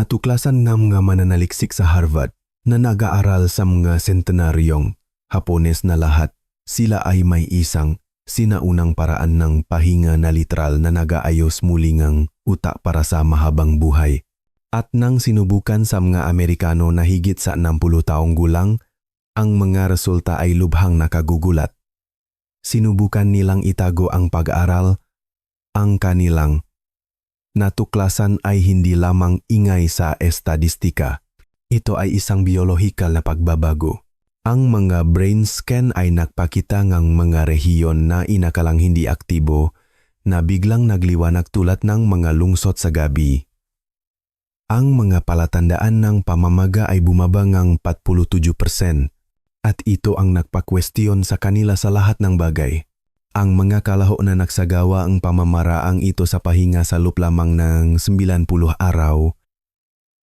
Natuklasan ng mga mananaliksik sa Harvard na nag-aaral sa mga sentenaryong Hapones na lahat sila ay may isang sinaunang paraan ng pahinga na literal na nagaayos muli ng utak para sa mahabang buhay. At nang sinubukan sa mga Amerikano na higit sa 60 taong gulang, ang mga resulta ay lubhang nakagugulat. Sinubukan nilang itago ang pag-aaral, ang kanilang natuklasan ay hindi lamang ingay sa estadistika. Ito ay isang biolohikal na pagbabago. Ang mga brain scan ay nagpakita ng mga rehiyon na inakalang hindi aktibo na biglang nagliwanag tulad ng mga lungsot sa gabi. Ang mga palatandaan ng pamamaga ay bumaba ng 47% at ito ang nagpakwestiyon sa kanila sa lahat ng bagay. Ang mga kalaho na nagsagawa ang pamamaraang ito sa pahinga sa loop lamang ng 90 araw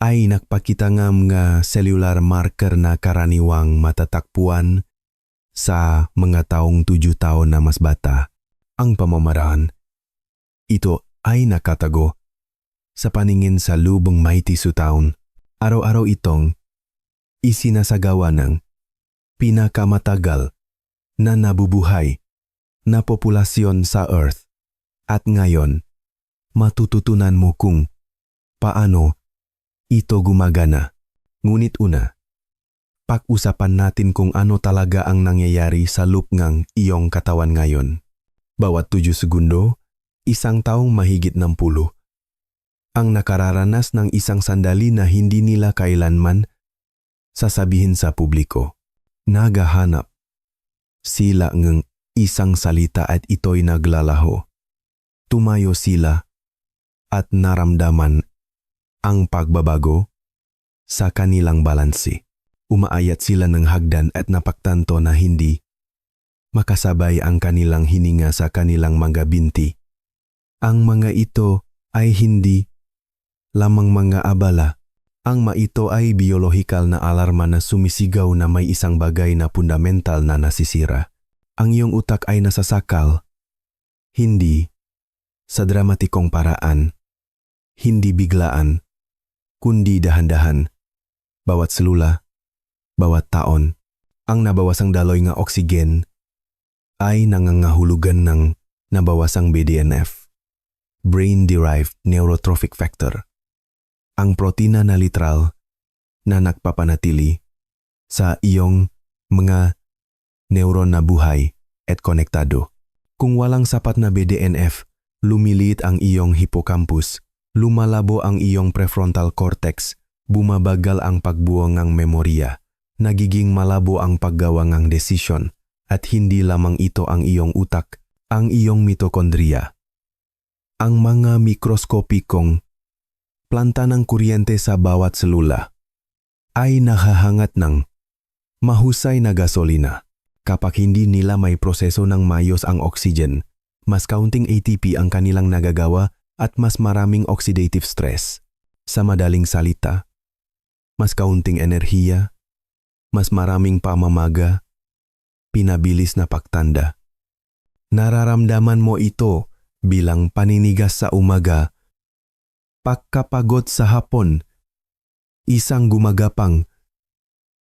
ay nagpakita nga mga cellular marker na karaniwang matatakpuan sa mga taong tujuh taon na mas bata. Ang pamamaraan, ito ay nakatago sa paningin sa lubong mighty taon. Araw-araw itong isinasagawa ng pinakamatagal na nabubuhay na populasyon sa Earth. At ngayon, matututunan mo kung paano ito gumagana. Ngunit una, pag-usapan natin kung ano talaga ang nangyayari sa loop ng iyong katawan ngayon. Bawat 7 segundo, isang taong mahigit ng pulo. Ang nakararanas ng isang sandali na hindi nila kailanman sasabihin sa publiko. Nagahanap sila ng isang salita at ito'y naglalaho. Tumayo sila at naramdaman ang pagbabago sa kanilang balansi. Umaayat sila ng hagdan at napaktanto na hindi makasabay ang kanilang hininga sa kanilang mga binti. Ang mga ito ay hindi lamang mga abala. Ang maito ay biolohikal na alarma na sumisigaw na may isang bagay na fundamental na nasisira ang iyong utak ay nasasakal, hindi sa dramatikong paraan, hindi biglaan, kundi dahan-dahan. Bawat selula, bawat taon, ang nabawasang daloy nga oksigen ay nangangahulugan ng nabawasang BDNF, Brain-Derived Neurotrophic Factor, ang protina na literal na nagpapanatili sa iyong mga neuron na buhay at konektado. Kung walang sapat na BDNF, lumiliit ang iyong hippocampus, lumalabo ang iyong prefrontal cortex, bumabagal ang pagbuo ng memorya, nagiging malabo ang paggawa ng desisyon, at hindi lamang ito ang iyong utak, ang iyong mitokondriya. Ang mga mikroskopikong planta ng kuryente sa bawat selula ay nahahangat ng mahusay na gasolina kapag hindi nila may proseso ng mayos ang oxygen, mas counting ATP ang kanilang nagagawa at mas maraming oxidative stress. Sa madaling salita, mas kaunting enerhiya, mas maraming pamamaga, pinabilis na pagtanda. Nararamdaman mo ito bilang paninigas sa umaga, pagkapagod sa hapon, isang gumagapang,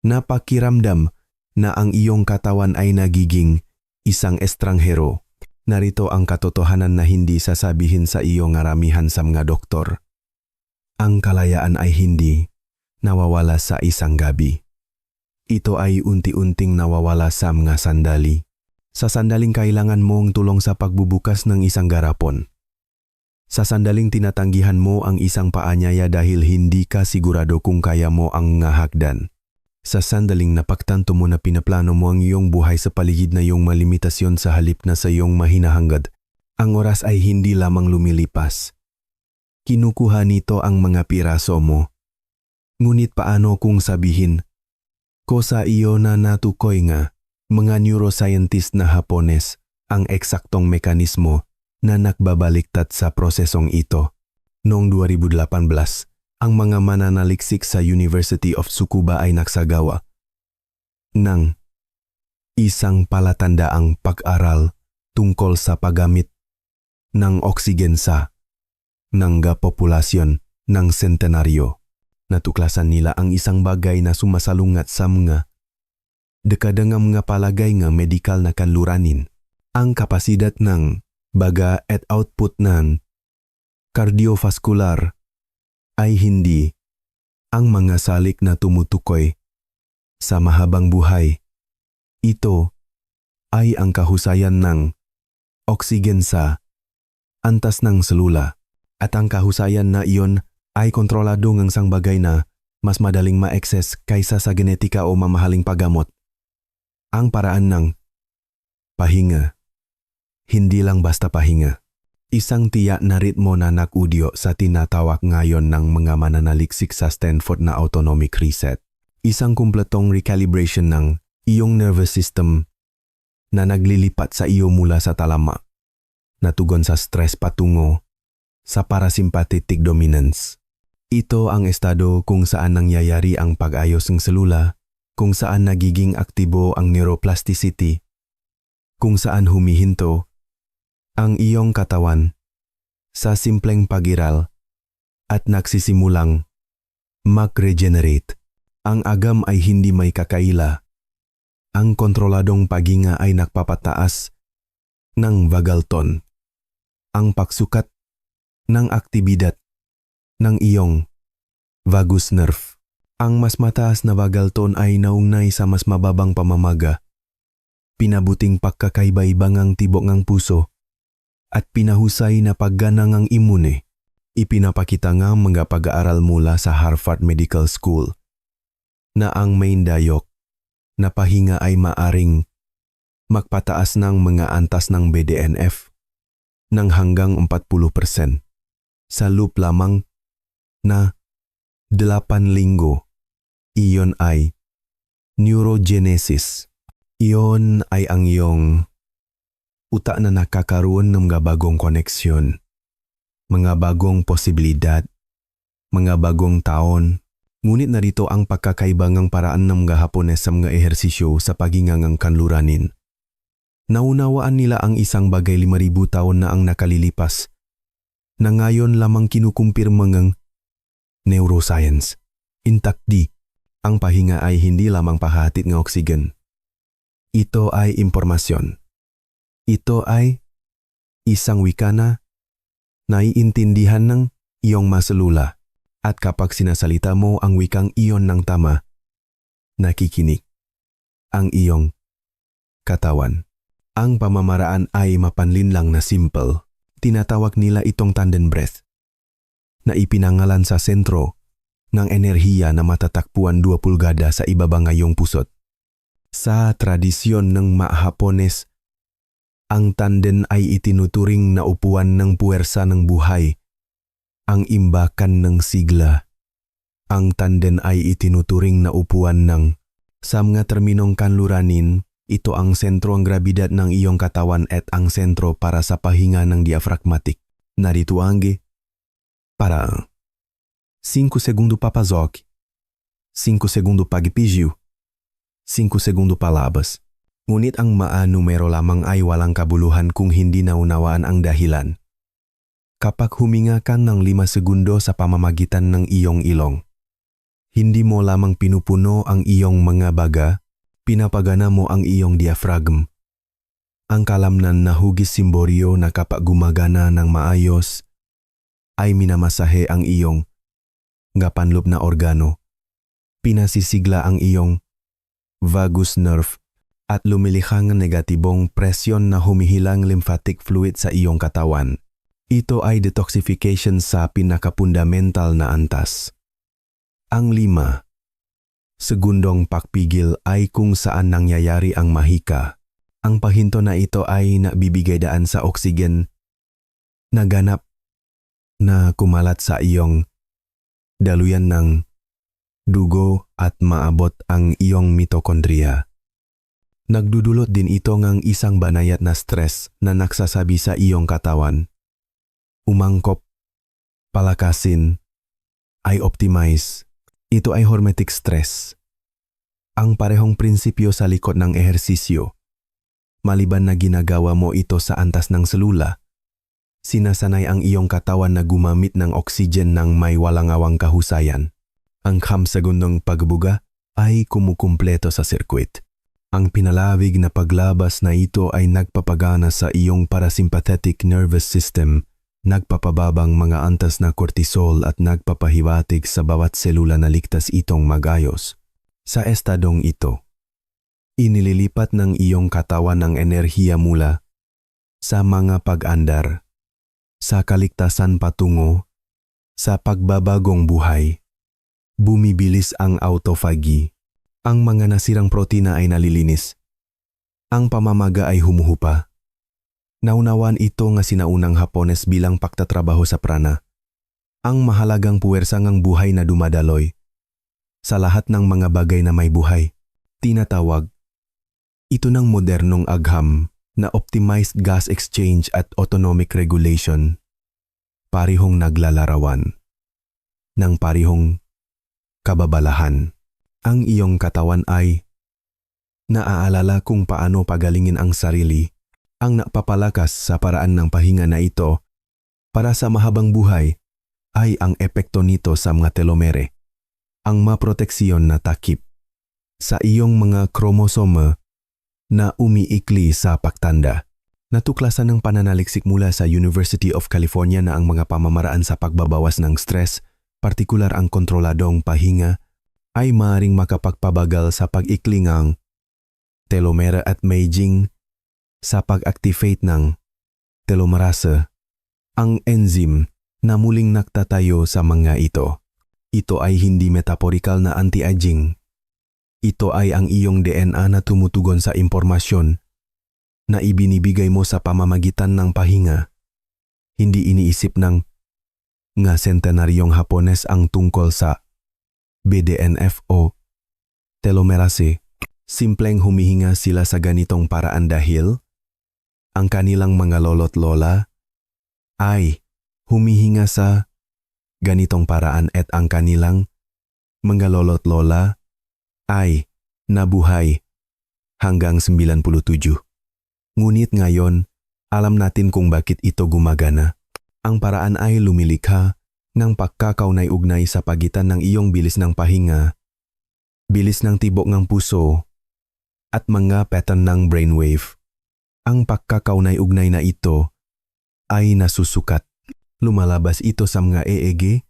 napakiramdam na ang iyong katawan ay nagiging isang estranghero. Narito ang katotohanan na hindi sasabihin sa iyo ngaramihan sa mga doktor. Ang kalayaan ay hindi nawawala sa isang gabi. Ito ay unti-unting nawawala sa mga sandali. Sa sandaling kailangan mong tulong sa pagbubukas ng isang garapon. Sa sandaling tinatanggihan mo ang isang paanyaya dahil hindi ka sigurado kung kaya mo ang ngahagdan. Sa sandaling napagtanto mo na pinaplano mo ang iyong buhay sa paligid na iyong malimitasyon sa halip na sa iyong mahinahangad, ang oras ay hindi lamang lumilipas. Kinukuha nito ang mga piraso mo. Ngunit paano kung sabihin, ko sa iyo na natukoy nga, mga neuroscientist na Hapones, ang eksaktong mekanismo na nakbabaliktad sa prosesong ito. Noong 2018, ang mga mananaliksik sa University of Tsukuba ay nagsagawa ng isang palatandaang pag-aral tungkol sa paggamit ng oksigen sa nangga populasyon ng sentenaryo. Natuklasan nila ang isang bagay na sumasalungat sa mga dekada nga mga palagay nga medikal na kanluranin. Ang kapasidad ng baga at output ng cardiovascular ay hindi ang mga salik na tumutukoy sa mahabang buhay. Ito ay ang kahusayan ng oksigen sa antas ng selula at ang kahusayan na iyon ay kontrolado ng sang bagay na mas madaling ma-access kaysa sa genetika o mamahaling paggamot. Ang paraan ng pahinga. Hindi lang basta pahinga. Isang tiyak na ritmo na nakudyo sa tinatawag ngayon ng mga mananaliksik sa Stanford na autonomic reset. Isang kumpletong recalibration ng iyong nervous system na naglilipat sa iyo mula sa talama, natugon sa stress patungo sa parasympathetic dominance. Ito ang estado kung saan nangyayari ang pag-ayos ng selula, kung saan nagiging aktibo ang neuroplasticity, kung saan humihinto ang iyong katawan sa simpleng pagiral at nagsisimulang mag-regenerate. Ang agam ay hindi may kakaila. Ang kontroladong paginga ay nagpapataas ng vagal. Ang pagsukat ng aktibidad ng iyong vagus nerve. Ang mas mataas na vagal tone ay naungnay sa mas mababang pamamaga. Pinabuting pagkakaibay-ibang ang tibok ng puso at pinahusay na paggana ng imune. Ipinapakita nga mga pag-aaral mula sa Harvard Medical School na ang main dayok na pahinga ay maaring magpataas ng mga antas ng BDNF ng hanggang 40% sa loop lamang na delapan linggo. Iyon ay neurogenesis. Iyon ay ang iyong utak na nakakaroon ng mga bagong koneksyon, mga bagong posibilidad, mga bagong taon. Ngunit narito ang pagkakaibangang paraan ng mga Hapones sa mga ehersisyo sa pagingangang kanluranin. Naunawaan nila ang isang bagay 5,000 taon na ang nakalilipas na ngayon lamang kinukumpirma ng neuroscience. Intact di, ang pahinga ay hindi lamang pahatid ng oksigen. Ito ay impormasyon. Ito ay isang wika na naiintindihan ng iyong maselula at kapag sinasalita mo ang wikang iyon ng tama, nakikinig ang iyong katawan. Ang pamamaraan ay mapanlinlang na simple. Tinatawag nila itong tandem breath na ipinangalan sa sentro ng enerhiya na matatakpuan 2 pulgada sa ibaba ngayong pusot. Sa tradisyon ng Maahapones, ang tanden ay itinuturing na upuan ng puwersa ng buhay, ang imbakan ng sigla. Ang tanden ay itinuturing na upuan ng sa mga terminong kanluranin, ito ang sentro ang grabidad ng iyong katawan at ang sentro para sa pahinga ng diaphragmatic. Narito ang para 5 segundo papazok, 5 segundo pagpijil, 5 segundo palabas. Ngunit ang maa numero lamang ay walang kabuluhan kung hindi naunawaan ang dahilan. Kapag huminga ka ng 5 segundo sa pamamagitan ng iyong ilong, hindi mo lamang pinupuno ang iyong mga baga, pinapagana mo ang iyong diaphragm. Ang kalamnan na hugis simboryo na kapag gumagana ng maayos, ay minamasahe ang iyong gapanloob na organo. Pinasisigla ang iyong vagus nerve at lumilihang negatibong presyon na humihilang lymphatic fluid sa iyong katawan. Ito ay detoxification sa pinakapundamental na antas. Ang lima, segundong pagpigil ay kung saan nangyayari ang mahika. Ang pahinto na ito ay nabibigay daan sa oksigen na ganap na kumalat sa iyong daluyan ng dugo at maabot ang iyong mitokondriya. Nagdudulot din ito ng isang banayat na stress na nagsasabi sa iyong katawan. Umangkop, palakasin, ay optimize. Ito ay hormetic stress. Ang parehong prinsipyo sa likod ng ehersisyo. Maliban na ginagawa mo ito sa antas ng selula, sinasanay ang iyong katawan na gumamit ng oxygen ng may walangawang kahusayan. Ang kamsagundong pagbuga ay kumukumpleto sa circuit. Ang pinalawig na paglabas na ito ay nagpapagana sa iyong parasympathetic nervous system, nagpapababang mga antas na cortisol at nagpapahiwatig sa bawat selula na ligtas itong magayos. Sa estadong ito, inililipat ng iyong katawan ng enerhiya mula sa mga pag-andar, sa kaligtasan patungo, sa pagbabagong buhay. Bumibilis ang autophagy. Ang mga nasirang protina ay nalilinis. Ang pamamaga ay humuhupa. Naunawan ito nga sinaunang Hapones bilang pagtatrabaho sa prana. Ang mahalagang puwersa ngang buhay na dumadaloy. Sa lahat ng mga bagay na may buhay, tinatawag. Ito ng modernong agham na optimized gas exchange at autonomic regulation. Parihong naglalarawan. Ng parihong kababalahan. Ang iyong katawan ay naaalala kung paano pagalingin ang sarili, ang napapalakas sa paraan ng pahinga na ito para sa mahabang buhay ay ang epekto nito sa mga telomere, ang maproteksiyon na takip sa iyong mga kromosoma na umiikli sa pagtanda. Natuklasan ng pananaliksik mula sa University of California na ang mga pamamaraan sa pagbabawas ng stress, partikular ang kontroladong pahinga, ay maaaring makapagpabagal sa pag-ikli telomere at maging sa pag-activate ng telomerase, ang enzyme na muling nagtatayo sa mga ito. Ito ay hindi metaphorical na anti-aging. Ito ay ang iyong DNA na tumutugon sa impormasyon na ibinibigay mo sa pamamagitan ng pahinga. Hindi iniisip ng nga sentenaryong Hapones ang tungkol sa BDNF o telomerase. Simpleng humihinga sila sa ganitong paraan dahil ang kanilang mga lolo't lola ay humihinga sa ganitong paraan at ang kanilang mga lolo't lola ay nabuhay hanggang 97. Ngunit ngayon, alam natin kung bakit ito gumagana. Ang paraan ay lumilikha ng pagkakaunay-ugnay sa pagitan ng iyong bilis ng pahinga, bilis ng tibok ng puso, at mga pattern ng brainwave. Ang pagkakaunay-ugnay na ito ay nasusukat. Lumalabas ito sa mga EEG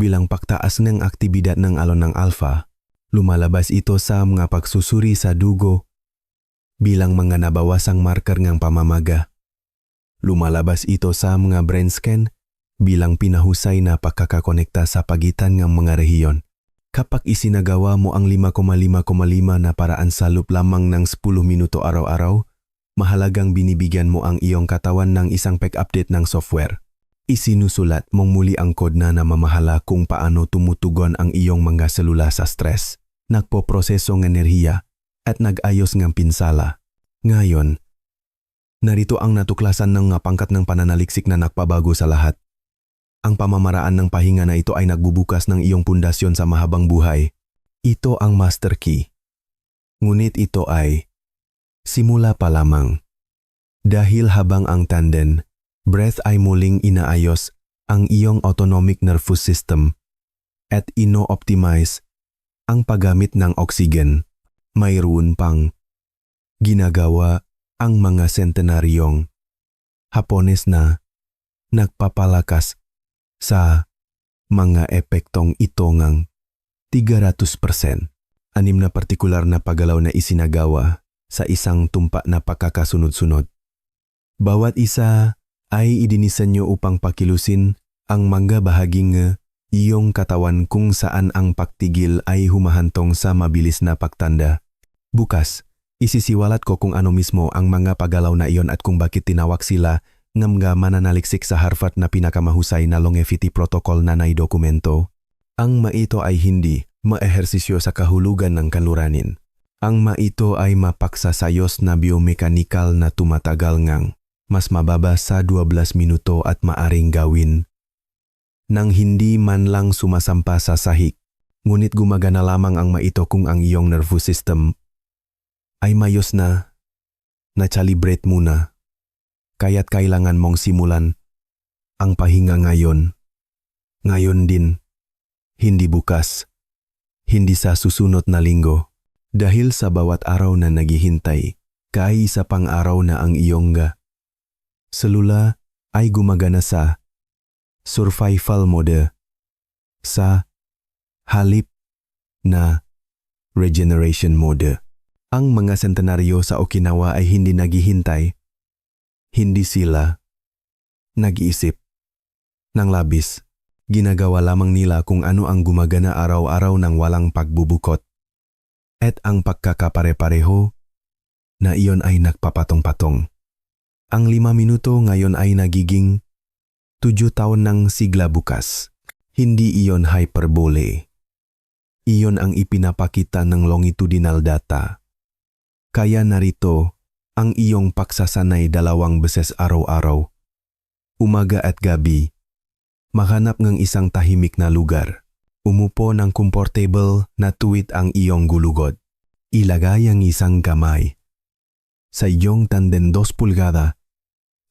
bilang pagtaas ng aktibidad ng alon ng alpha. Lumalabas ito sa mga pagsusuri sa dugo bilang mga nabawasang marker ng pamamaga. Lumalabas ito sa mga brain scan bilang pinahusay na pagkakakonekta sa pagitan ng mga rehiyon. Kapag isinagawa mo ang 5,5,5 na paraan sa loop lamang ng 10 minuto araw-araw, mahalagang binibigyan mo ang iyong katawan ng isang pag-update ng software. Isinusulat mong muli ang code na namamahala kung paano tumutugon ang iyong mga selula sa stress, nagpoproseso ng enerhiya, at nag-ayos ng pinsala. Ngayon, narito ang natuklasan ng pangkat ng pananaliksik na nagpabago sa lahat. Ang pamamaraan ng pahinga na ito ay nagbubukas ng iyong pundasyon sa mahabang buhay. Ito ang master key. Ngunit ito ay simula pa lamang. Dahil habang ang tanden, breath ay muling inaayos ang iyong autonomic nervous system at ino-optimize ang paggamit ng oxygen. Mayroon pang ginagawa ang mga sentenaryong Hapones na nagpapalakas sa mga epektong ito ngang 300%. Anim na partikular na paggalaw na isinagawa sa isang tumpa na pagkakasunod-sunod. Bawat isa ay idinisenyo upang pakilusin ang mga bahaging iyong katawan kung saan ang pagtigil ay humahantong sa mabilis na pagtanda. Bukas, isisiwalat ko kung ano mismo ang mga paggalaw na iyon at kung bakit tinawag sila ngam nga mananaliksik sa Harvard na pinakamahusay na longevity protocol na nay dokumento. Ang maito ay hindi maehersisyo sa kahulugan ng kaluranin. Ang maito ay mapaksasayos na biomekanikal na tumatagal ngang mas mababa sa 12 minuto at maaring gawin nang hindi man lang sumasampa sa sahik. Ngunit gumagana lamang ang maito kung ang iyong nervous system ay mayos na, na-calibrate muna kaya't kailangan mong simulan ang pahinga ngayon. Ngayon din, hindi bukas. Hindi sa susunod na linggo. Dahil sa bawat araw na naghihintay, kay isa pang araw na ang iyong ga. Selula ay gumagana sa survival mode sa halip na regeneration mode. Ang mga sentenaryo sa Okinawa ay hindi naghihintay. Hindi sila nag-iisip ng labis. Ginagawa lamang nila kung ano ang gumagana araw-araw ng walang pagbubukot. At ang pagkakapare-pareho na iyon ay nagpapatong-patong. Ang lima minuto ngayon ay nagiging tujuh taon ng sigla bukas. Hindi iyon hyperbole. Iyon ang ipinapakita ng longitudinal data. Kaya narito ang iyong paksasanay dalawang beses araw-araw. Umaga at gabi. Mahanap ng isang tahimik na lugar. Umupo ng comfortable na tuwid ang iyong gulugod. Ilagay ang isang kamay sa iyong tanden dos pulgada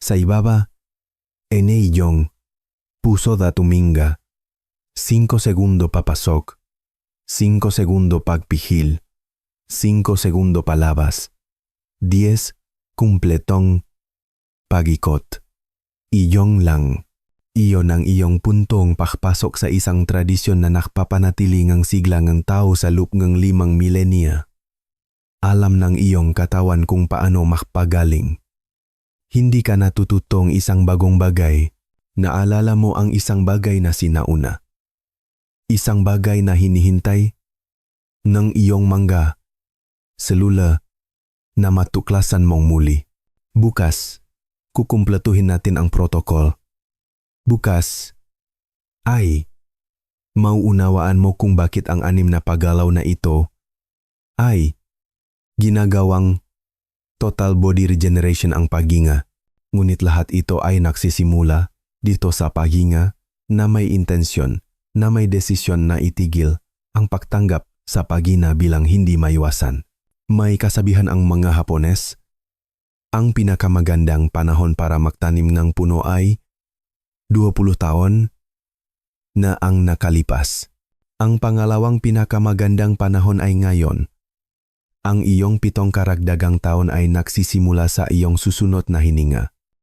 sa ibaba en iyong puso da tuminga. 5 segundo papasok, 5 segundo pagpihil, 5 segundo palabas, 10 kumpletong pagikot. Iyong lang. Iyon ang iyong puntong pakpasok sa isang tradisyon na nakpapanatiling ang sigla ng tao sa loop ng limang milenia. Alam ng iyong katawan kung paano makpagaling. Hindi ka natututong isang bagong bagay, naalala mo ang isang bagay na sinauna. Isang bagay na hinihintay ng iyong mangga, selula, na matuklasan mong muli. Bukas, kukumplatuhin natin ang protocol. Bukas, ay, mauunawaan mo kung bakit ang anim na pagalaw na ito ay ginagawang total body regeneration ang paghinga. Ngunit lahat ito ay nagsisimula dito sa paghinga na may intensyon, na may desisyon na itigil ang pagtanggap sa paghina bilang hindi maiwasan. May kasabihan ang mga Hapones, ang pinakamagandang panahon para magtanim ng puno ay 20 taon na ang nakalipas. Ang pangalawang pinakamagandang panahon ay ngayon. Ang iyong pitong karagdagang taon ay nagsisimula sa iyong susunod na hininga.